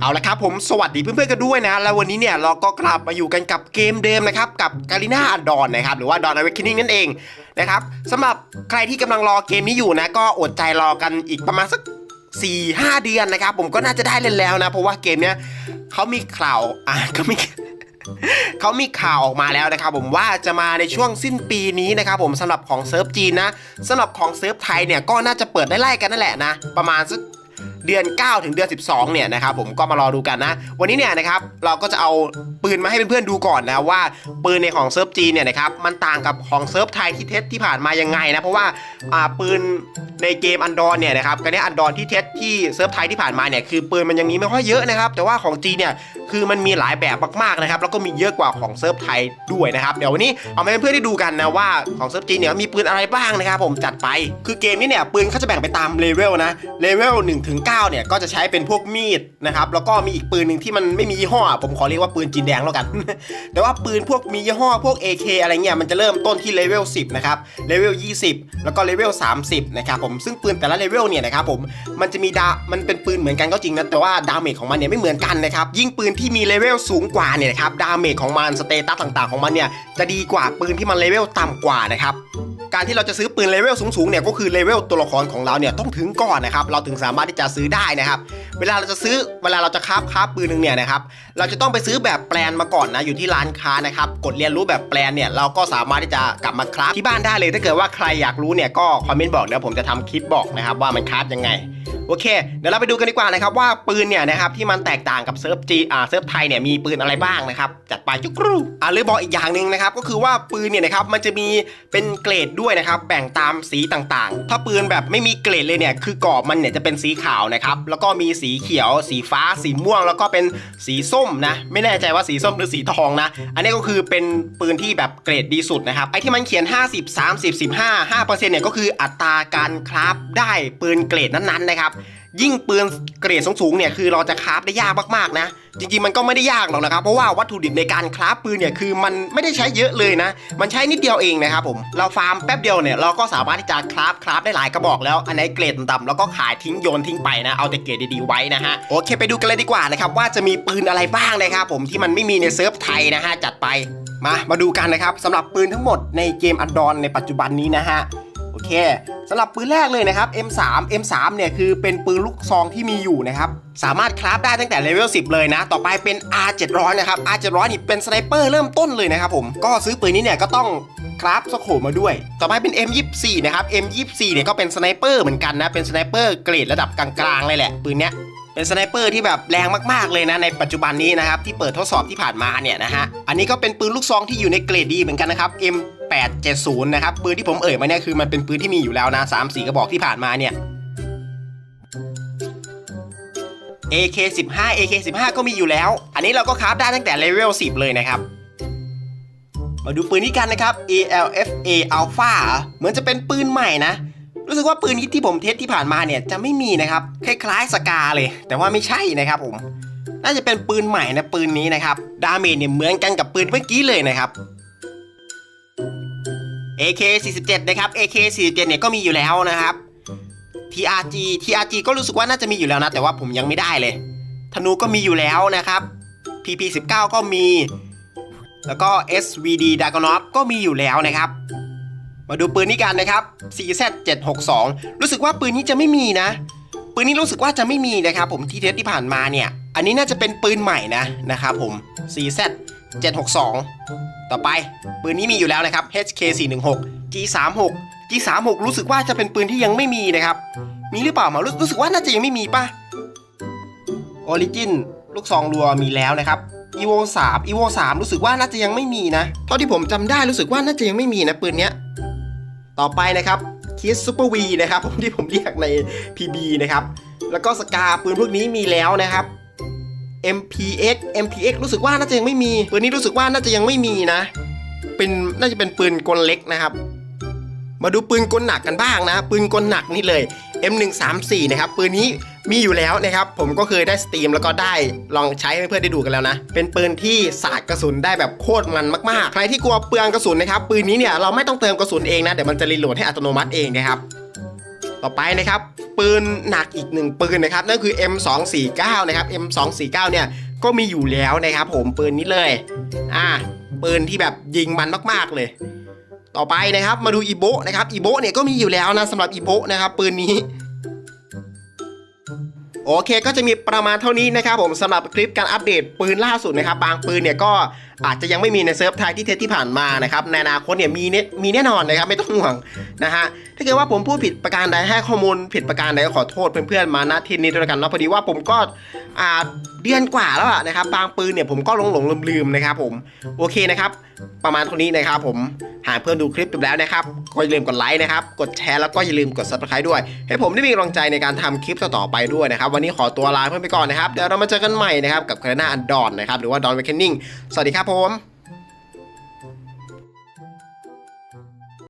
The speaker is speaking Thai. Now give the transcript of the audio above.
เอาละครับผมสวัสดีเพื่อนๆกันด้วยนะ แล้ววันนี้เนี่ยเราก็กลับมาอยู่กันกับเกมเดิมนะครับ กับกาลิน่าดอนนะครับหรือว่าดอนอเวคินิ่งนั่นเองนะครับสำหรับใครที่กำลังรอเกมนี้อยู่นะ ก็อดใจรอกันอีกประมาณสัก4 5 เดือนนะครับ ผมก็น่าจะได้เล่นแล้วนะ เพราะว่าเกมเนี้ยเขามีข่าวอะก็มีเขามีข่าวออกมาแล้วนะครับ ผมว่าจะมาในช่วงสิ้นปีนี้นะครับ ผมสำหรับของเซิร์ฟจีนนะสำหรับของเซิร์ฟไทยเนี่ยก็น่าจะเปิดได้ไล่กันนั่นแหละนะ ประมาณสัก เดือน 9 ถึงเดือน 12 เนี่ยนะครับผมก็มารอดูกันนะ วันนี้เนี่ยนะครับเราก็จะเอาปืนมาให้เพื่อนๆดูก่อนนะว่าปืนในของเซิร์ฟจีเนี่ยนะครับมันต่างกับของเซิร์ฟไทยที่เทสที่ผ่านมายังไงนะเพราะว่าอ่าปืนในเกมอันดอนเนี่ยนะครับกันนี้อันดอนที่เทสที่เซิร์ฟไทยที่ผ่านมาเนี่ยคือปืนมันยังมีไม่ค่อยเยอะนะครับแต่ว่าของจีเนี่ยคือมันมีหลายแบบมากๆนะครับแล้วก็มีเยอะกว่าของเซิร์ฟไทยด้วยนะครับเดี๋ยววันนี้เอามาให้เพื่อนๆได้ดูกันนะว่าของเซิร์ฟจีเนี่ยมีปืนอะไรบ้างนะครับผมจัดไป คือเกมนี้เนี่ยปืนเขาจะแบ่งไปตามเลเวลนะเลเวล1ถึง9เนี่ยก็จะใช้เป็นพวกมีดนะครับแล้วก็มีอีกปืนหนึ่งที่มันไม่มียี่ห้อ ผมขอเรียกว่าปืนจีนแดงแล้วกัน แต่ว่าปืนพวกมียี่ห้อพวก AK อะไรเงี้ยมันจะเริ่มต้นที่เลเวล10นะครับเลเวล20 แล้วก็เลเวล30นะครับผมซึ่งปืนแต่ละเลเวลเนี่ยนะครับผมมันจะมีดามันเป็นปืนเหมือนกันก็จริงนะแต่ว่าดาเมจของมันเนี่ยไม่เหมือนกันนะครับยิ่งปืนที่มีเลเวลสูงกว่าเนี่ยนะครับดาเมจของมันสเตตัสต่างๆของมันเนี่ยจะดีกว่าปืนที่มันเลเวลต่ำกว่านะครับ การที่เราจะซื้อปืนเลเวลสูงๆเนี่ยก็คือเลเวลตัวละครของเราเนี่ยต้องถึงก่อนนะครับเราถึงสามารถที่จะซื้อได้นะครับ เวลาเราจะซื้อเวลาเราจะคราฟคราฟปืนหนึ่งเนี่ยนะครับเราจะต้องไปซื้อแบบแปลนมาก่อนนะอยู่ที่ร้านค้านะครับกดเรียนรู้แบบแปลนเนี่ยเราก็สามารถที่จะกลับมาคราฟที่บ้านได้เลย ถ้าเกิดว่าใครอยากรู้เนี่ยก็คอมเมนต์บอกเดี๋ยวผมจะทำคลิปบอกนะครับว่ามันคราฟยังไง โอเค เดี๋ยวเราไปดูกันดีกว่านะครับว่าปืนเนี่ยนะครับที่มันแตกต่างกับเซิร์ฟจีอ่าเซิร์ฟไทยเนี่ยมีปืนอะไรบ้างนะครับจัดไปจุกรูอ่าหรือบอกอีกอย่างหนึ่งนะครับก็คือว่าปืนเนี่ยนะครับมันจะมีเป็นเกรดด้วยนะครับแบ่งตามสีต่างๆ ถ้าปืนแบบไม่มีเกรดเลยเนี่ยคือกรอบมันเนี่ยจะเป็นสีขาวนะครับแล้วก็มีสีเขียว สีฟ้า สีม่วง แล้วก็เป็นสีส้มนะไม่แน่ใจว่าสีส้มหรือสีทองนะอันนี้ก็คือเป็นปืนที่แบบเกรดดีสุดนะครับไอ้ที่มันเขียน 50 30 15 5%เนี่ยก็คืออัตราการคราฟได้ปืนเกรดนั้นๆนะครับ ยิ่งปืนเกรดสูงๆเนี่ยคือเราจะคราฟได้ยากมากๆนะ จริงๆมันก็ไม่ได้ยากหรอกนะครับ เพราะว่าวัตถุดิบในการคราฟปืนเนี่ยคือมันไม่ได้ใช้เยอะเลยนะ มันใช้นิดเดียวเองนะครับผมเราฟาร์มแป๊บเดียวเนี่ยเราก็สามารถที่จะคราฟคราฟได้หลายกระบอกแล้วอันไหนเกรดต่ำๆแล้วก็ขายทิ้งโยนทิ้งไปนะเอาแต่เกรดดีๆไว้นะฮะโอเคไปดูกันเลยดีกว่านะครับว่าจะมีปืนอะไรบ้างนะครับผมที่มันไม่มีในเซิร์ฟไทยนะฮะจัดไปมามาดูกันนะครับสำหรับปืนทั้งหมดในเกมอันดอนในปัจจุบันนี้นะฮะ เคสำหรับปืนแรกเลยนะครับ M3 M3 เนี่ยคือเป็นปืนลูกซองที่มีอยู่นะครับ สามารถคราฟได้ตั้งแต่เลเวล10 เลยนะ ต่อไปเป็น R700 นะครับ R700 นี่เป็นสไนเปอร์เริ่มต้นเลยนะครับผม ก็ซื้อปืนนี้เนี่ยก็ต้องคราฟสโคมาด้วย ต่อไปเป็น M24 นะครับ M24 เนี่ยก็เป็นสไนเปอร์เหมือนกันนะ เป็นสไนเปอร์เกรดระดับกลางๆเลยแหละปืนเนี้ยเป็นสไนเปอร์ที่แบบแรงมากๆเลยนะในปัจจุบันนี้นะครับที่เปิดทดสอบที่ผ่านมาเนี่ยนะฮะอันนี้ก็เป็นปืนลูกซองที่อยู่ในเกรดดีเหมือนกันนะครับ 870 นะครับ ปืนที่ผมเอ่ยมาเนี่ยคือมันเป็นปืนที่มีอยู่แล้วนะ 3 4 กระบอกที่ผ่านมาเนี่ย AK15 AK15 ก็มีอยู่แล้ว อันนี้เราก็คราฟได้ตั้งแต่เลเวล 10 เลยนะครับ มาดูปืนนี้กันนะครับ ALFA Alpha เหมือนจะเป็นปืนใหม่นะ รู้สึกว่าปืนที่ผมเทสที่ผ่านมาเนี่ยจะไม่มีนะครับ คล้ายๆสกาเลย แต่ว่าไม่ใช่นะครับผม น่าจะเป็นปืนใหม่นะปืนนี้นะครับ ดาเมจเนี่ยเหมือนกันกับปืนเมื่อกี้เลยนะครับ AK47 นะครับ AK47 เนี่ยก็มีอยู่แล้วนะครับ TRG TRG ก็รู้สึกว่าน่าจะมีอยู่แล้วนะ แต่ว่าผมยังไม่ได้เลย ธนูก็มีอยู่แล้วนะครับ PP19 ก็มี แล้วก็ SVD d a g o n o v ก็มีอยู่แล้วนะครับ มาดูปืนนี้กันนะครับ CZ762 รู้สึกว่าปืนนี้จะไม่มีนะ ปืนนี้รู้สึกว่าจะไม่มีนะครับ ผมที่เทสที่ผ่านมาเนี่ย อันนี้น่าจะเป็นปืนใหม่นะนะครับผม 762 ต่อไปปืนนี้มีอยู่แล้วนะครับ HK416 G36 G36 รู้สึกว่าจะเป็นปืนที่ยังไม่มีนะครับ มีหรือเปล่ามารู้รู้สึกว่าน่าจะยังไม่มีป่ะ Origin ลูกซองรัวมีแล้วนะครับ Evo 3 Evo 3รู้สึกว่าน่าจะยังไม่มีนะเท่าที่ผมจำได้รู้สึกว่าน่าจะยังไม่มีนะปืนเนี้ย ต่อไปนะครับ Kiss Super V นะครับผมที่ผมเรียกใน PB นะครับ แล้วก็สกาปืนพวกนี้มีแล้วนะครับ MPX MPX รู้สึกว่าน่าจะยังไม่มีปืนนี้รู้สึกว่าน่าจะยังไม่มีนะ เป็นน่าจะเป็นปืนกลเล็กนะครับ มาดูปืนกลหนักกันบ้างนะ ปืนกลหนักนี่เลย M134 นะครับปืนนี้มีอยู่แล้วนะครับ ผมก็เคยได้สตรีมแล้วก็ได้ลองใช้ให้เพื่อนได้ดูกันแล้วนะ เป็นปืนที่สาดกระสุนได้แบบโคตรมันมากๆ ใครที่กลัวเปลืองกระสุนนะครับปืนนี้เนี่ยเราไม่ต้องเติมกระสุนเองนะเดี๋ยวมันจะรีโหลดให้อัตโนมัติเองนะครับ ต่อไปนะครับ ปืนหนักอีกหนึ่งปืนนะครับนั่นคือ M249 นะครับ M249 เนี่ยก็มีอยู่แล้วนะครับ ผมปืนนี้เลย อ่า ปืนที่แบบยิงมันมากๆเลย ต่อไปนะครับมาดูอีโบนะครับอีโบเนี่ยก็มีอยู่แล้วนะสำหรับอีโบนะครับ ปืนนี้โอเคก็จะมีประมาณเท่านี้นะครับผมสำหรับคลิปการอัปเดตปืนล่าสุดนะครับ บางปืนเนี่ยก็อาจจะยังไม่มีในเซิร์ฟไทยที่เทสที่ผ่านมานะครับในอนาคตเนี่ยมีเนมีแน่นอนนะครับไม่ต้องห่วงนะฮะถ้าเกิดว่าผมพูดผิดประการใดให้ข้อมูลผิดประการใดก็ขอโทษเพื่อนๆมาณที่นี้ด้วยกันเนาะพอดีว่าผมก็อ่าเดือนกว่าแล้วอะนะครับบางปืนเนี่ยผมก็หลงหลงลืมลืมๆนะครับผมโอเคนะครับ ประมาณเท่านี้นะครับผมหากเพื่อนดูคลิปจบแล้วนะครับก็อย่าลืมกดไลค์นะครับกดแชร์แล้วก็อย่าลืมกด subscribe ด้วย ให้ผมได้มีกำลังใจในการทำคลิปต่อไปด้วยนะครับ วันนี้ขอตัวลาเพื่อนไปก่อนนะครับเดี๋ยวเรามาเจอกันใหม่นะครับกับคานาอันดอนนะครับหรือว่าดอนเวคเคนนิงสวัสดีครับผม